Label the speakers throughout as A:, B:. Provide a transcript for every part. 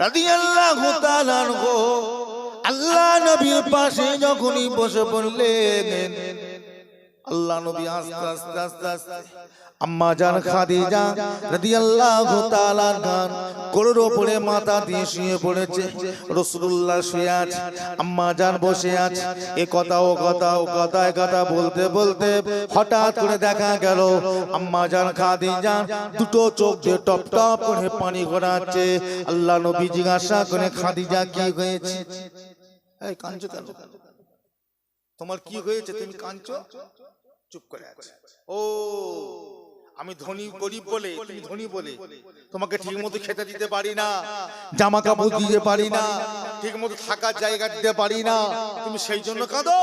A: রাদিয়াল্লাহু তাআলা আল্লাহ নবীর পাশে যখনই বসে পড়লেন আল্লাহ নবী আস্তে আস্তে আস্তে আস্তে আম্মা জান খাদিজা রাদিয়াল্লাহু তাআলার গান কোলের উপরে মাথা দিয়ে শুয়ে পড়েছে রাসূলুল্লাহ শুয়ে আছে আম্মা জান বসে আছে এ কথা ও কথা ও কথা এ কথা বলতে বলতে হঠাৎ করে দেখা গেল আম্মা জান খাদিজা দুটো চোখ দিয়ে টপ টপ করে পানি গড়াচ্ছে আল্লাহ নবী জিজ্ঞাসা করে খাদিজা কি হয়েছে? এই কাঁদছো কেন? তোমার কি হয়েছে? তুমি কাঁদছো? চুপ করে আছে। ও আমি ধনী গরিব বলে তুমি ধনী বলে তোমাকে ঠিক মতো খেতে দিতে পারি না জামা কাপড় দিতে পারি না ঠিক মতো থাকার জায়গা দিতে পারি না তুমি সেই জন্য কাঁদো।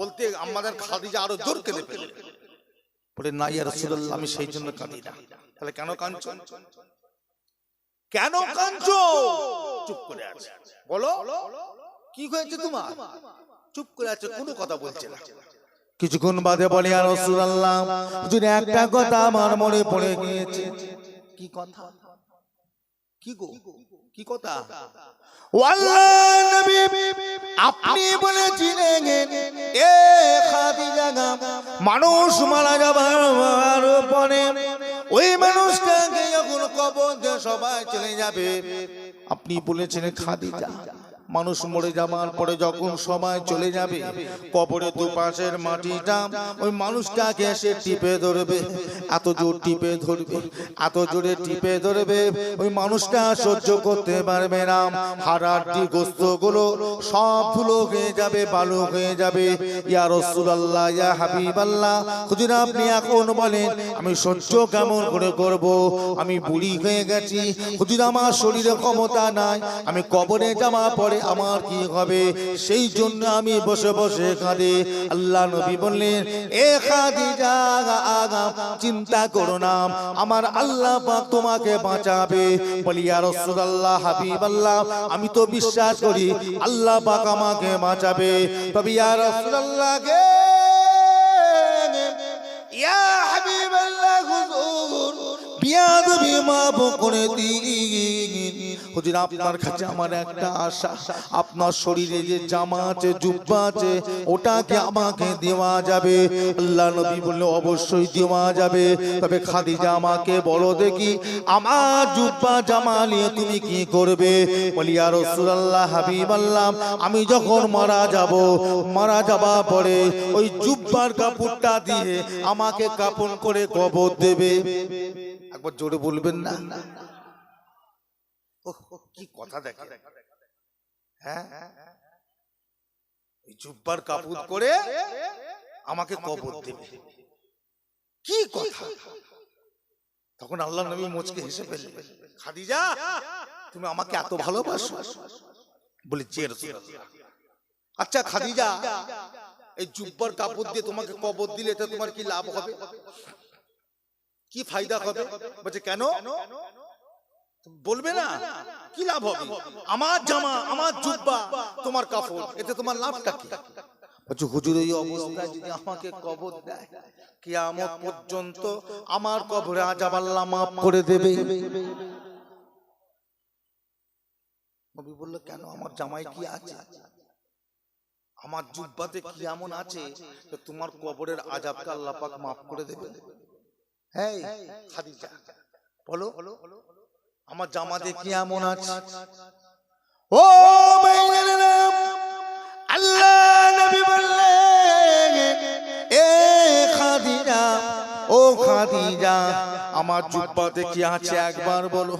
A: বলতে আমাদের খাদিজা আরও জোর কেঁদে ফেলে। বলে না ইয়া রাসূলুল্লাহ আমি সেই জন্য কাঁদি না। তাহলে কেন কাঁদছো? কেন কাঁদছো? চুপ করে আছে। বলো কি হয়েছে তোমার? চুপ করে আছে কোনো কথা বলছে না। কিছুক্ষণ বাদে বলে আর রাসূলুল্লাহ হুজুর একটা কথা আমার মনে পড়ে গিয়েছে। কি কথা? কি গো? কি কথা? নবী আপনি বলেছিলেন এ খাদিজা মানুষ মারা যাবার পরে ওই মানুষটাকে যখন কবর সবাই চলে যাবে আপনি বলেছেন খাদিজা। মানুষ মরে যাওয়ার পরে যখন সময় চলে যাবে, কবরে দুপাশের মাটিটা ওই মানুষটাকে এসে টিপে ধরবে। এত জোর টিপে ধরবে, এত জোরে টিপে ধরবে, ওই মানুষটা সহ্য করতে পারবে না। হাড়াটি গোস্তগুলো সব ধুলো হয়ে যাবে, বালু হয়ে যাবে। ইয়া রসুল্লাহ ইয়া হাবিবাল্লাহ, হুজুর আপনি এখন বলেন, আমি সহ্য কেমন করে করব? আমি বুড়ি হয়ে গেছি, হুজুর আমার শরীরে ক্ষমতা নাই, আমি কবরে যাওয়া পরে আমার কি হবে? সেই জন্য আমি বসে বসে কাঁদে। আল্লাহ নবী বললেন, এ খাদিজা, আগা, চিন্তা করো না। আমার আল্লাহ তোমাকে বাঁচাবে। বলি, ইয়া রাসূলুল্লাহ, হাবিবাল্লাহ, আমি তো বিশ্বাস করি আল্লাহ পাক আমাকে বাঁচাবে। তবে, ইয়া রাসূলুল্লাহ গে হাবিবাল্লাহ, হুজুর, বিয়াদবি মাফ করে দিন হুজুর আপনার কাছে আমার একটা আশা। আপনার শরীরে যে জামা আছে জুব্বা আছে ওটাকে আমাকে দেওয়া যাবে। আল্লাহ নবী বললে অবশ্যই দেওয়া যাবে। তবে খাদিজা আমাকে বলো দেখি আমার জুব্বা জামা নিয়ে তুমি কি করবে? বলি আর রাসূলুল্লাহ হাবিবাল্লাহ আমি যখন মারা যাব মারা যাবা পরে ওই জুব্বার কাপড়টা দিয়ে আমাকে কাপন করে কবর দেবে। একবার জোরে বলবেন না? ওহ, কি কথা দেখে? হ্যাঁ? এই জুব্বার কাপড় করে আমাকে কবর দেবে। কি কথা? তখন আল্লাহ নবী মুচকে হেসে ফেললেন খাদিজা তুমি আমাকে এত ভালোবাসো? বলে রাসূলুল্লাহ। আচ্ছা খাদিজা এই জুব্বার কাপড় দিয়ে তোমাকে কবর দিলে এটা তোমার কি লাভ হবে? কি ফায়দা হবে? বলছে কেন? বলবে না? কি লাভ হবে? আমার জামা আমার জুব্বা তোমার কাপড় এতে তোমার লাভটা কি? বলছে হুজুর এই অবস্থায় যদি আমাকে কবর দেয় কিয়ামত পর্যন্ত আমার কবরে আজাব আল্লাহ মাফ করে দেবে। নবী বলল কেন? আমার জামাই কি আছে? আমার জুব্বাতে কি এমন আছে তোমার কবরের আজাবকে আল্লাহ পাক মাফ করে দেবে। হ্যাঁ খাদিজা বলো। আমার জামাতে কি এমন আছে? ও আল্লাহ খাদিজা, আমার জুব্বাতে কি আছে একবার বলো?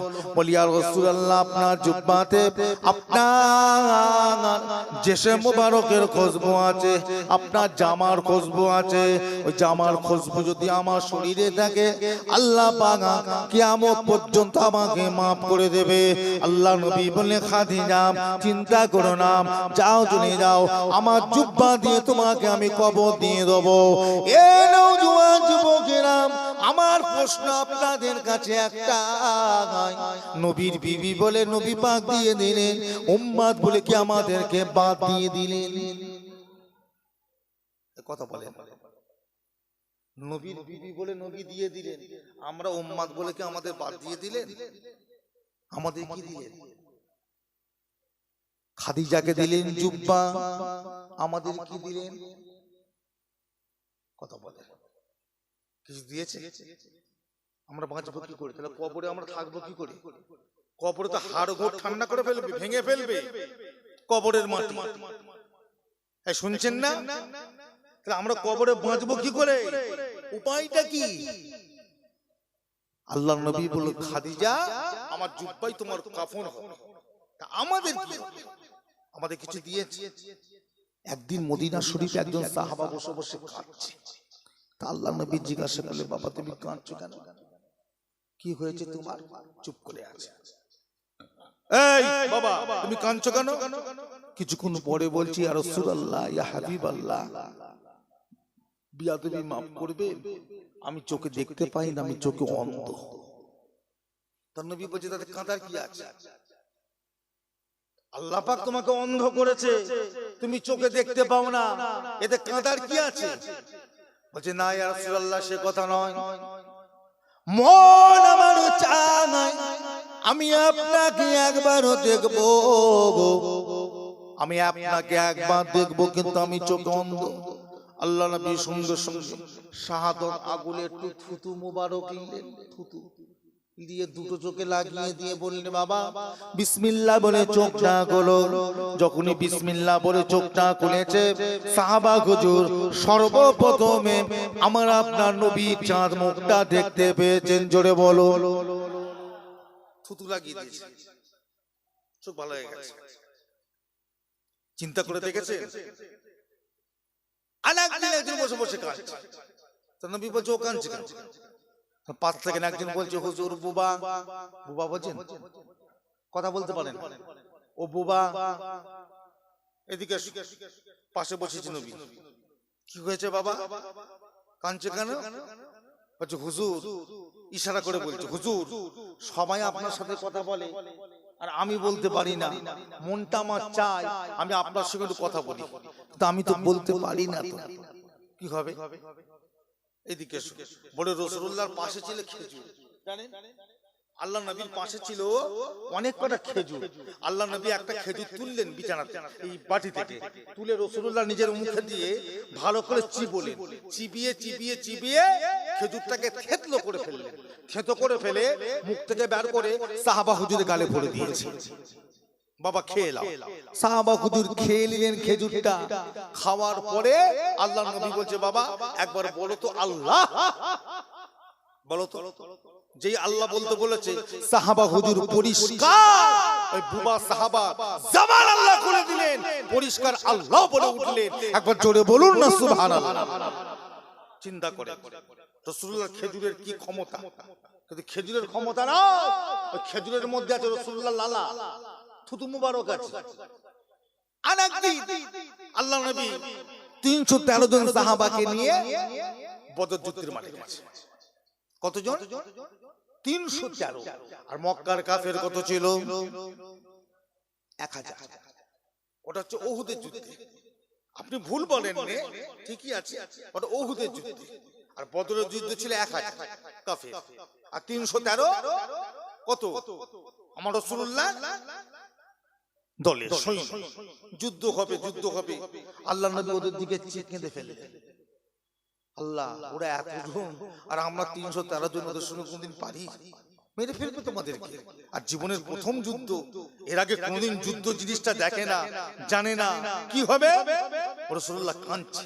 A: রাসূলুল্লাহ আপনার জুব্বাতে আপনার জেসে খুশবু আছে, আপনার জামার খুশবু আছে। ওই জামার খুশবু যদি আমার শরীরে থাকে, আল্লাহ পাগা কিয়ামত পর্যন্ত আমাকে মাফ করে দেবে। আল্লাহ নবী বলে খাদিজা, চিন্তা করো না, যাও চলে যাও, আমার জুব্বা দিয়ে তোমাকে আমি কবর দিয়ে দেবো। এ নওজোয়ান যুবকেরা আমার প্রশ্ন আপনাদের কাছে একটা নবীর বিবি বলে, নবী পাক দিয়ে দিলেন, উম্মাদ বলে কি আমাদেরকে বাদ দিয়ে দিলেন? কথা বলে। নবীর বিবি বলে, নবী দিয়ে দিলেন, আমরা উম্মাদ বলে কি আমাদের বাদ দিয়ে দিলেন? আমাদের কি দিলেন? খাদিজাকে দিলেন জুব্বা। আমাদের কি দিলেন? কথা বলে। কিছু দিয়েছে? আমরা বাঁচবো কি করে? তাহলে কবরে আমরা থাকব কি করে? কবরে তো হাড় ঘোর ঠান্ডা করে ফেলবে ভেঙে ফেলবে। কবরের মাটি। শুনছেন না? তাহলে আমরা কবরে বাঁচবো কি করে? উপায়টা কি? আল্লাহ নবী বলল খাদিজা আমার জুব্বাই তোমার কাফন হবে। তা আমাদের কি আমাদের কিছু দিয়েছে? একদিন মদিনা শরীফ একজন সাহাবা বসে বসে কাঁদছে। তা আল্লাহ নবী জিজ্ঞাসা করলে, বাবা, তুমি কাঁদছো কেন? কি হয়েছে তোমার? চুপ করে আছে। এই, বাবা, তুমি কাঁদছো কেন? কিছুক্ষণ পরে বলছি আর রাসূলুল্লাহ, ইয়া হাবিবাল্লাহ, বিয়াদবি মাফ করবে। আমি চোখে দেখতে পাই না, আমি চোখে অন্ধ। তার নবী বলছে, তাতে কাঁদার কি আছে? আল্লাহ পাক তোমাকে অন্ধ করেছে। তুমি চোখে দেখতে পাও না, এতে কাঁদার কি আছে? বলছে, না রাসূলুল্লাহ, সে কথা নয়। মন আমার চায় আমি আপনাকে একবারও দেখব আমি আপনাকে একবার দেখব, কিন্তু আমি চোখ অন্ধ। আল্লাহ নবী সুন্দর সুন্দর শাহাদত আগুলে একটু থুতু মুবারক থুতু। দিয়ে দুটো চোখে লাগিয়ে দিয়ে বললেন বাবা বিসমিল্লাহ বলে চোখটা খুলো যখনই বিসমিল্লাহ বলে চোখটা খুলেছে সাহাবা হুজুর সর্বপ্রথমে আমার আপনার নবী চাঁদ মুখটা দেখতে পেয়েছেন জোরে বলো থুতু লাগিয়ে দিয়েছে। চোখ ভালো হয়ে গেছে। চিন্তা করে দেখেছে আরেকদিন একজন বসে বসে কাঁদছে তো নবী বলছে ও কাঁদছে? পাঁচ থেকে একজন বলছে, হুজুর, বুবা। বুবা বলছেন? কথা বলতে পারেন? ও বুবা, এদিকে পাশে বসেছে নবী। কি হয়েছে বাবা? কাঁদছে কেন? বলছে, হুজুর, ইশারা করে বলছে, হুজুর, সবাই আপনার সাথে কথা বলে আর আমি বলতে পারি না। মনটা আমার চাই আমি আপনার সঙ্গে কথা বলি। কিন্তু আমি তো বলতে পারি না তো। কি হবে? এদিকে বলে রসুল্লাহর পাশে ছিল খেজুর। জানেন? আল্লাহ নবীর পাশে ছিল অনেক কটা খেজুর। আল্লাহ নবী একটা খেজুর তুললেন বিছানাতে এই বাটি থেকে। তুলে রসুল্লাহ নিজের মুখে দিয়ে ভালো করে চিবলেন। চিবিয়ে চিবিয়ে চিবিয়ে খেজুরটাকে থেতলো করে ফেললেন। থেতো করে ফেলে মুখ থেকে বের করে সাহাবা হুজুরের গালে ভরে দিয়েছে। বাবা খেয়ে সাহাবা হুজুর খেয়ে নিলেন খেজুরটা। খাওয়ার পরে আল্লাহ নবী বলছে বাবা একবার বলো তো আল্লাহ। বলো তো। যেই আল্লাহ বলতে বলেছে সাহাবা হুজুর পরিষ্কার। ওই বুবা সাহাবা জামান আল্লাহ করে দিলেন। পরিষ্কার আল্লাহ বলে উঠলেন। একবার জোরে বলুন না সুবহানাল্লাহ। চিন্তা করে রসুল্লাহ খেজুরের কি ক্ষমতা? কিন্তু খেজুরের ক্ষমতা না ওই খেজুরের মধ্যে আছে রসুল্লাহ লালা। থুতু মুবারক আছে। আল্লাহ নবী তিনশো তেরো জন সাহাবাকে নিয়ে বদর যুদ্ধের মাঠে গেছে। কতজন? তিনশো তেরো। আর মক্কার কাফের কত ছিল? এক হাজার। ওটা হচ্ছে ওহুদের যুদ্ধে। আপনি ভুল বলেন ঠিকই আছে। ওটা ওহুদের যুদ্ধে। আর বদরের যুদ্ধ ছিল এক হাজার কাফের। আর তিনশো তেরো? কত? আমার রসুল্লাহ দলে যুদ্ধ হবে যুদ্ধ হবে। আল্লাহ নবী ওদের দিকে কেঁদে ফেলে আল্লাহ ওরা এতজন আর আমরা তিনশো তেরো জন ওদের সঙ্গে কোনদিন পারি? মেরে ফেলবে তোমাদেরকে। আর জীবনের প্রথম যুদ্ধ এর আগে কোনোদিন যুদ্ধ জিনিসটা দেখে না জানে না। কি হবে? রসুল্লাহ কাঁদছে।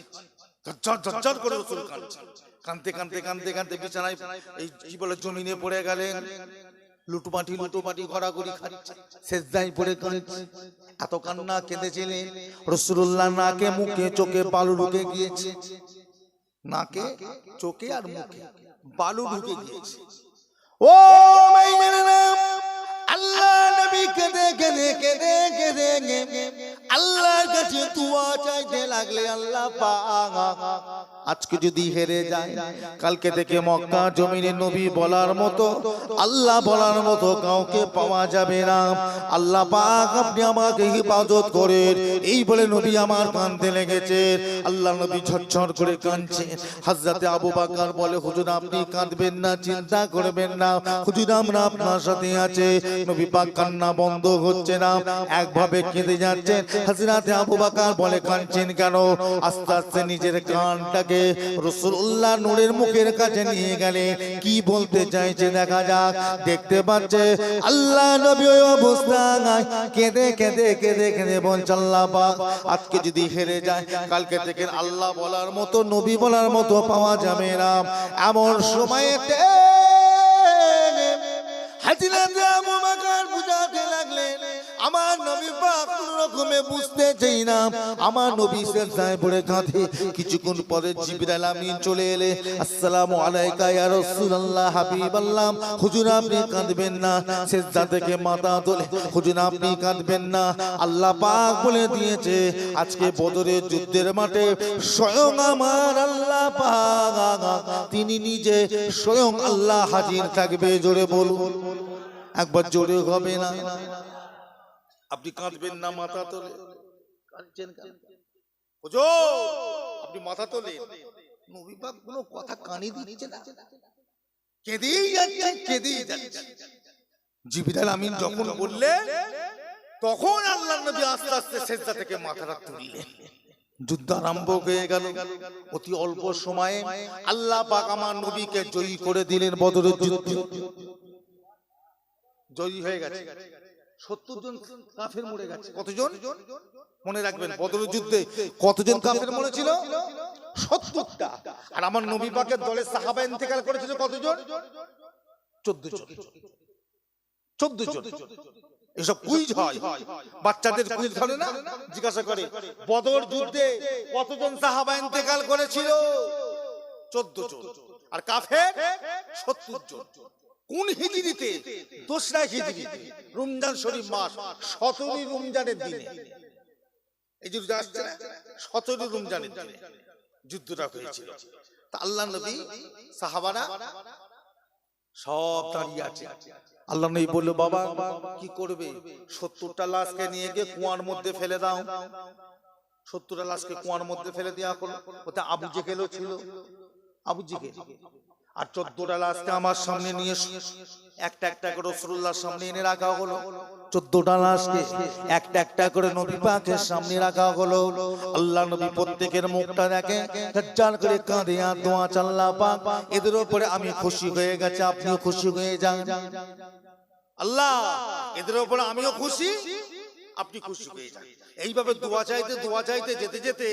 A: ঝরঝর ঝরঝর করে রসুল কাঁদছে। কাঁদতে কাঁদতে কাঁদতে কাঁদতে বিছানায় এই কি বলে জমিনে পড়ে গেলেন। লুটুপাটি লুটুপাটি ঘোরাঘুরি খাচ্ছে। শেষদাই পড়ে কাঁদছে এত কান্না কেঁদেছিলেন। রসুল্লাহ নাকে মুখে চোখে বালু ঢুকে গিয়েছে। নাকে চোখে আর মুখে বালু ঢুকে গিয়েছে। ও আল্লাহ নবী কেঁদে কেঁদে কেঁদে কেঁদে আল্লাহর কাছে তুয়া চাইতে লাগলে আল্লাহ পাক। আজকে যদি হেরে যায় কালকে থেকে মক্কা জমিনে নবী বলার মতো আল্লাহ বলার মতো কাউকে পাওয়া যাবে না। আল্লাহ পাক আপনি আমাকে হেফাজত করেন। এই বলে নবী আমার কানতে লেগেছে। আল্লাহ নবী ঝরঝর করে কাঁদছে। হাজরাতে আবু বাকার বলে হুজুর আপনি কাঁদবেন না চিন্তা করবেন না। হুজুর আমরা আপনার সাথে আছে। নবী পাক কান্না বন্ধ হচ্ছে না। একভাবে কেঁদে যাচ্ছেন। হাজরাতে আবু বাকার বলে কাঁদছেন কেন আস্তে আস্তে নিজের কানটাকে রসুল্লাহ নূরের মুখের কাছে নিয়ে গেলে কি বলতে চাইছে দেখা যাক। দেখতে পাচ্ছে আল্লাহ নবী ওই অবস্থায় কেঁদে কেঁদে কেঁদে কেঁদে বলছে, আল্লাহ পাক, আজকে যদি হেরে যায়, কালকে থেকে আল্লাহ বলার মতো, নবী বলার মতো পাওয়া যাবে না। এমন সময়তে আমার রকমে বুঝতে চাই না। আমার নবী সেজদায় পড়ে কাঁদে কিছুক্ষণ পরে জিবরাইল আমিন চলে এলে, আসসালামু আলাইকা ইয়া রাসূলুল্লাহ, হাবিবাল্লাহ। হুজুর, আপনি কাঁদবেন না, সেজদা থেকে মাথা তোলে। হুজুর, আপনি কাঁদবেন না। আল্লাহ পাক বলে দিয়েছে, আজকে বদরের যুদ্ধের মাঠে স্বয়ং আমার আল্লাহ পাক, তিনি নিজে স্বয়ং আল্লাহ হাজির থাকবে। জোরে বলুন। একবার জোরে হবে না? আপনি কাঁদবেন না মাথা তোলে। কাঁদছেন আপনি মাথা তোলে। কোনো কথা কানে দিচ্ছে না। কেঁদেই যাচ্ছে কেঁদেই যাচ্ছে। জিবিরাল আমিন যখন বললেন তখন আল্লাহ নবী আস্তে আস্তে সেজদা থেকে মাথাটা তুললেন। যুদ্ধ আরম্ভ হয়ে গেল। অতি অল্প সময়ে আল্লাহ পাক আমার নবীকে জয়ী করে দিলেন বদরের যুদ্ধ। জয়ী হয়ে গেছে। সত্তর জন কাফের মরে গেছে। কতজন? মনে রাখবেন যুদ্ধে কতজন কাফের মরেছিল? সত্তরটা। আর আমার নবী পাকের দলে সাহাবা ইন্তেকাল করেছিল কতজন? চোদ্দ জন। চোদ্দ জন। এসব কুইজ হয়। বাচ্চাদের কুইজ ধরে না? জিজ্ঞাসা করে বদর যুদ্ধে কতজন সাহাবা ইন্তেকাল করেছিল? চোদ্দ জন। আর কাফের সত্তর জন। কোন হিজড়িতে? দোসরা হিজড়িতে রমজান শরীফ মাস, সতেরোই রমজানের দিনে। এই যে রোজা আসছে না? সতেরোই রমজানের দিনে যুদ্ধটা হয়েছিল। তা আল্লাহ নবী, সাহাবারা সব দাঁড়িয়ে আছে। আল্লাহ নবী বলল, বাবা, কি করবে? সত্তরটা লাশকে নিয়ে গিয়ে কুয়ার মধ্যে ফেলে দাও। সত্তরটা লাশকে কুয়ার মধ্যে ফেলে দেওয়া হলো। ওতে আবু জেকেলও ছিল। আবু জেকেল আর চোদ্দটা লাশকে আমার সামনে নিয়ে একটা একটা করে রসুল্লাহর সামনে এনে রাখা হলো। চোদ্দটা লাশকে একটা একটা করে নবী পাকের সামনে রাখা হলো। আল্লাহ নবী প্রত্যেকের মুখটা দেখে চার করে কাঁদে আর দোয়া চাল্লা পাক এদের উপরে আমি খুশি হয়ে গেছে, আপনিও খুশি হয়ে যান। আল্লাহ, এদের উপরে আমিও খুশি? আপনি খুশি হয়ে যান। এইভাবে দোয়া চাইতে দোয়া চাইতে যেতে যেতে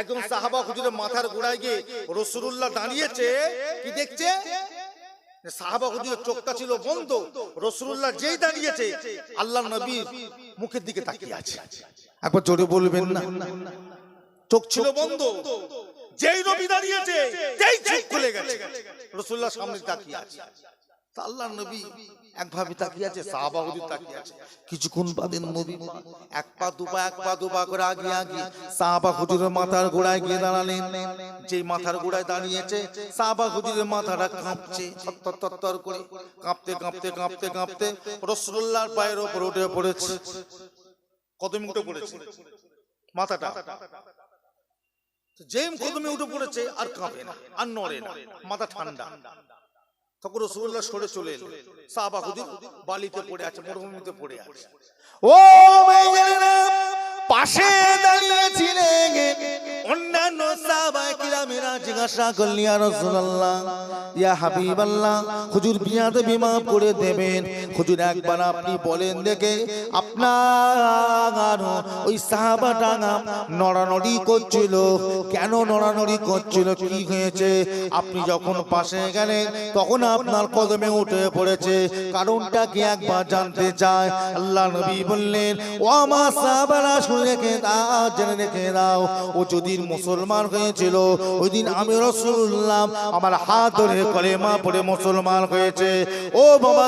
A: একজন সাহাবা হুজুরের মাথার গোড়ায় গিয়ে রসুল্লাহ দাঁড়িয়েছে কি দেখছে? সাহাবা হুজুরের চোখটা ছিল বন্ধ রসুল্লাহ যেই দাঁড়িয়েছে আল্লাহ নবীর মুখের দিকে তাকিয়ে আছে। একবার জোরে বলবেন না। চোখ ছিল বন্ধ। যেই নবী দাঁড়িয়েছে যেই চোখ খুলে গেছে। রসুল্লাহ সামনে তাকিয়ে আছে। তা আল্লাহ নবী একভাবে তাকিয়ে আছে সাহাবা হুজুর তাকিয়ে আছে কিছুক্ষণ বাদে নবী এক পা দুপা এক পা দুপা করে আগে আগে সাহাবা হুজুরের মাথার গোড়ায় গিয়ে দাঁড়ালেন যেই মাথার গোড়ায় দাঁড়িয়েছে সাহাবা হুজুরের মাথাটা কাঁপছে থর থর থর করে কাঁপতে কাঁপতে কাঁপতে কাঁপতে রসুল্লাহর পায়ের ওপর উঠে পড়েছে কদমে উঠে পড়েছে মাথাটা যেই কদমে উঠে পড়েছে আর কাঁপে না আর নড়ে না মাথা ঠান্ডা তখন রসুল্লাহ সরে চলে এলো সাহাবা হুজুর বালিতে পড়ে আছে মরুভূমিতে পড়ে আছে। ও পাশে দাঁড়িয়েছিলেন অন্যান্য সাহাবায়ে কিরামেরা জিজ্ঞাসা করলেন, ইয়া রাসূলুল্লাহ, ইয়া হাবিবাল্লাহ, হুজুর বিয়াদে বিমা করে দেবেন। হুজুর একবার আপনি বলেন দেখে, আপনার ওই সাহাবাটা নড়ানড়ি করছিল। কেন নড়ানড়ি করছিল? কি হয়েছে? আপনি যখন পাশে গেলেন, তখন আপনার কদমে উঠে পড়েছে। কারণটা কি একবার জানতে চায়? আল্লাহ নবী বললেন, ও আমার সাহাবারা শুনে রেখে দাও জেনে রেখে দাও। ও যদি মুসলমান হয়েছিল ওই দিন আমি রসুল্লাম আমার হাত ধরে করে মা পড়ে মুসলমান হয়েছে। ও বাবা